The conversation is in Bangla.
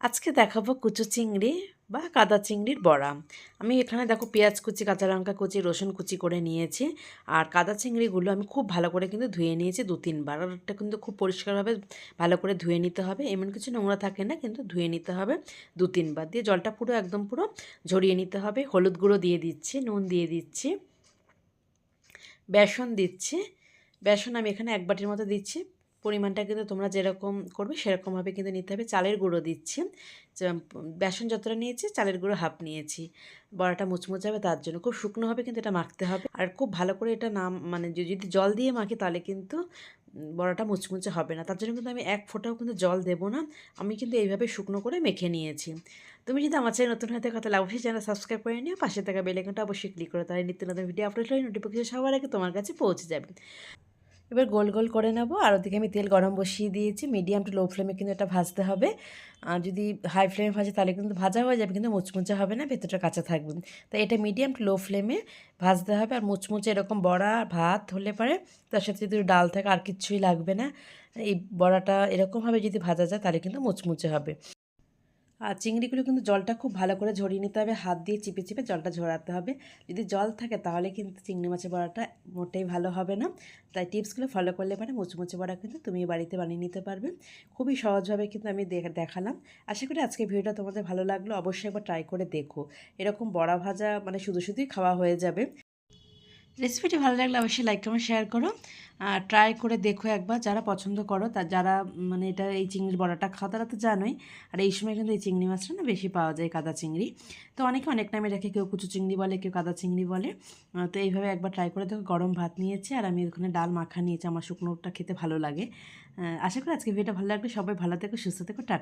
আজকে দেখাবো কুচো চিংড়ি বা কাদা চিংড়ির বড়া। আমি এখানে দেখো পেঁয়াজ কুচি, কাঁচা লঙ্কা কুচি, রসুন কুচি করে নিয়েছি। আর কাদা চিংড়িগুলো আমি খুব ভালো করে কিন্তু ধুয়ে নিয়েছি দু তিনবার। আর ওটা কিন্তু খুব পরিষ্কারভাবে ভালো করে ধুয়ে নিতে হবে। এমন কিছু নোংরা থাকে না, কিন্তু ধুয়ে নিতে হবে দু তিনবার। দিয়ে জলটা পুরো একদম পুরো ঝরিয়ে নিতে হবে। হলুদ গুঁড়ো দিয়ে দিচ্ছি, নুন দিয়ে দিচ্ছি, বেসন দিচ্ছি। বেসন আমি এখানে এক বাটির মতো দিচ্ছি। পরিমাণটা কিন্তু তোমরা যেরকম করবে সেরকমভাবে কিন্তু নিতে হবে। চালের গুঁড়ো দিচ্ছি। বেসন যতটা নিয়েছি, চালের গুঁড়ো হাফ নিয়েছি। বড়াটা মুচমুচে হবে, তার জন্য খুব শুকনো হবে কিন্তু এটা মাখতে হবে। আর খুব ভালো করে এটা নাম মানে যদি জল দিয়ে মাখি তাহলে কিন্তু বড়াটা মুচমুচে হবে না। তার জন্য কিন্তু আমি এক ফোঁটাও কিন্তু জল দেবো না। আমি কিন্তু এইভাবে শুকনো করে মেখে নিয়েছি। তুমি যদি আমার চ্যানেল নতুন হতে কথা অবশ্যই চ্যানেল সাবস্ক্রাইব করে নিও। পাশে থাকা বেলাইকনটা অবশ্যই ক্লিক করে তাহলে নিত্য নতুন ভিডিও আপলোড হলে নোটিফিকেশন সবার আগে তোমার কাছে পৌঁছে যাবে। এবার গোল গোল করে নেব। আর ওদিকে আমি তেল গরম বসিয়ে দিয়েছি। মিডিয়াম টু লো ফ্লেমে কিন্তু এটা ভাজতে হবে। আর যদি হাই ফ্লেমে ভাজে তাহলে কিন্তু ভাজা হয়ে যাবে, কিন্তু মুচমুচে হবে না, ভেতরটা কাঁচা থাকবে। তাই এটা মিডিয়াম টু লো ফ্লেমে ভাজতে হবে। আর মুচমুচে এরকম বড়া ভাত হলে পারে তার সাথে যদি ডাল থাকে আর কিচ্ছুই লাগবে না, এই বড়াটা এরকমভাবে যদি ভাজা যায় তাহলে কিন্তু মুচমুচে হবে। আর চিংড়িগুলো কিন্তু জলটা খুব ভালো করে ঝরিয়ে নিতে হবে। হাত দিয়ে চিপে চিপে জলটা ঝরাতে হবে। যদি জল থাকে তাহলে কিন্তু চিংড়ি মাছের বড়াটা মোটেই ভালো হবে না। তাই টিপসগুলো ফলো করলে মানে মুচমুচে বড়া কিন্তু তুমি বাড়িতে বানিয়ে নিতে পারবে। খুবই সহজভাবে কিন্তু আমি দেখ- দেখালাম। আশা করি আজকে ভিডিওটা তোমাদের ভালো লাগল। অবশ্যই একবার ট্রাই করে দেখো। এরকম বড়া ভাজা মানে শুধু শুধুই খাওয়া হয়ে যাবে। রেসিপিটি ভালো লাগলে অবশ্যই লাইক কমেন্ট শেয়ার করো। আর ট্রাই করে দেখো একবার যারা পছন্দ করো, তা যারা মানে এটা এই চিংড়ির বড়াটা খাওয়া তারা তো জানোই। আর এই সময় কিন্তু এই চিংড়ি মাছটা না বেশি পাওয়া যায়, কাদা চিংড়ি। তো অনেকে অনেক নামে রাখে কেউ কুচু চিংড়ি বলে, কেউ কাদা চিংড়ি বলে। তো এইভাবে একবার ট্রাই করে দেখো, গরম ভাত নিয়েছি আর আমি ওখানে ডাল মাখা নিয়েছি, আমার শুকনোটা খেতে ভালো লাগে। আশা করি আজকে ভিডিওটা ভালো লাগবে সবাই ভালো থেকো, সুস্থ থেকো, টাটা।